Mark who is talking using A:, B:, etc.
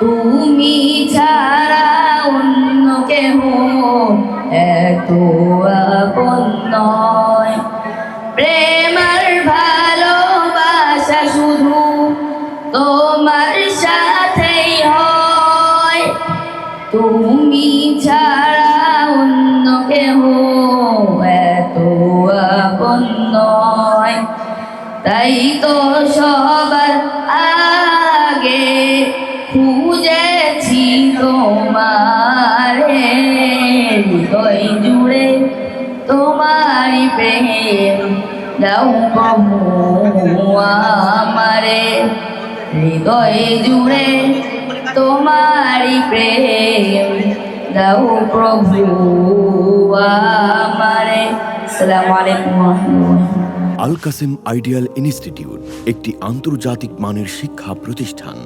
A: তুমি ছাড়া অন্য কেহ এত আপন নয়। প্রেমার ভালোবাসা শুধু তোমার সাথেই হয়। তুমি ছাড়া অন্য কেহ এত আপন নয়। তাই তো খুঁজেছি তোমারে, হৃদয় জুড়ে তোমারি প্রেম দাও প্রভু আমারে। হৃদয় জুড়ে তোমারি প্রেম দাও প্রভু আমারে। আসসালামু আলাইকুম
B: আল কাসেম আইডিয়াল ইনস্টিটিউট, একটি আন্তর্জাতিক মানের শিক্ষা প্রতিষ্ঠান।